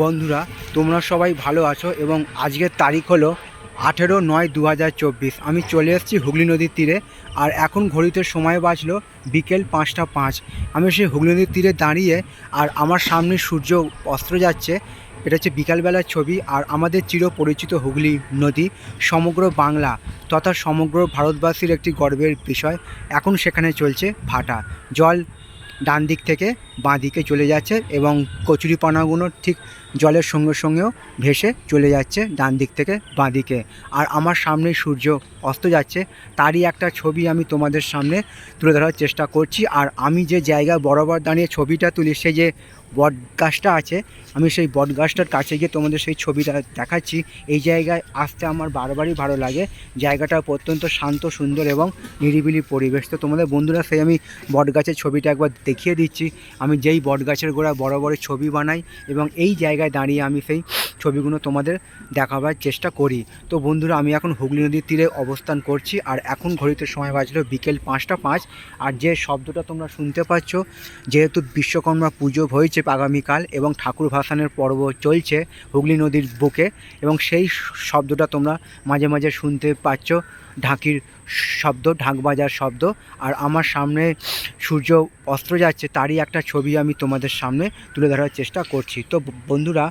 বন্ধুরা, তোমরা সবাই ভালো আছো এবং আজকের তারিখ হলো আঠেরো নয় দু আমি চলে এসেছি হুগলি নদীর তীরে আর এখন ঘড়িতে সময় বাজলো বিকেল পাঁচটা পাঁচ। আমি সেই হুগলি নদীর তীরে দাঁড়িয়ে আর আমার সামনে সূর্য অস্ত্র যাচ্ছে, এটা হচ্ছে বিকালবেলার ছবি আর আমাদের চিরপরিচিত হুগলি নদী, সমগ্র বাংলা তথা সমগ্র ভারতবাসীর একটি গর্বের বিষয়। এখন সেখানে চলছে ভাটা। জল ডান দিক থেকে বাঁ দিকে চলে যাচ্ছে এবং কচুরিপানাগুলো ঠিক জলের সঙ্গে সঙ্গেও ভেসে চলে যাচ্ছে ডান দিক থেকে বাঁ দিকে। আর আমার সামনে সূর্য অস্ত যাচ্ছে, তারই একটা ছবি আমি তোমাদের সামনে তুলে ধরার চেষ্টা করছি। আর আমি যে জায়গা বরাবর দাঁড়িয়ে ছবিটা তুলি, সে যে বট গাছটা আছে, আমি সেই বট গাছটার কাছে গিয়ে তোমাদের সেই ছবিটা দেখাচ্ছি। এই জায়গায় আসতে আমার বারবারই ভালো লাগে। জায়গাটা অত্যন্ত শান্ত, সুন্দর এবং নিরিবিলি পরিবেশ। তো তোমাদের বন্ধুরা, সেই আমি বট গাছের ছবিটা একবার দেখিয়ে দিচ্ছি। আমি যেই বট গাছের গোড়া বড় বড় ছবি বানাই এবং এই জায়গায় দাঁড়িয়ে আমি সেই ছবিগুলো তোমাদের দেখাবার চেষ্টা করি। তো বন্ধুরা, আমি এখন হুগলি নদীর তীরে অবস্থান করছি আর এখন ঘড়িতে সময় বাজলো বিকেল পাঁচটা পাঁচ। আর যে শব্দটা তোমরা শুনতে পাচ্ছ, যেহেতু বিশ্বকর্মা পুজো হয়েছে আগামীকাল এবং ঠাকুর ভাসানের পর্ব চলছে হুগলি নদীর বুকে এবং সেই শব্দটা তোমরা মাঝে মাঝে শুনতে পাচ্ছ। ঢাকির শব্দ, ঢাক বাজার শব্দ। আর আমার সামনে সূর্য অস্ত্র যাচ্ছে, তারই একটা ছবি আমি তোমাদের সামনে তুলে ধরার চেষ্টা করছি। তো বন্ধুরা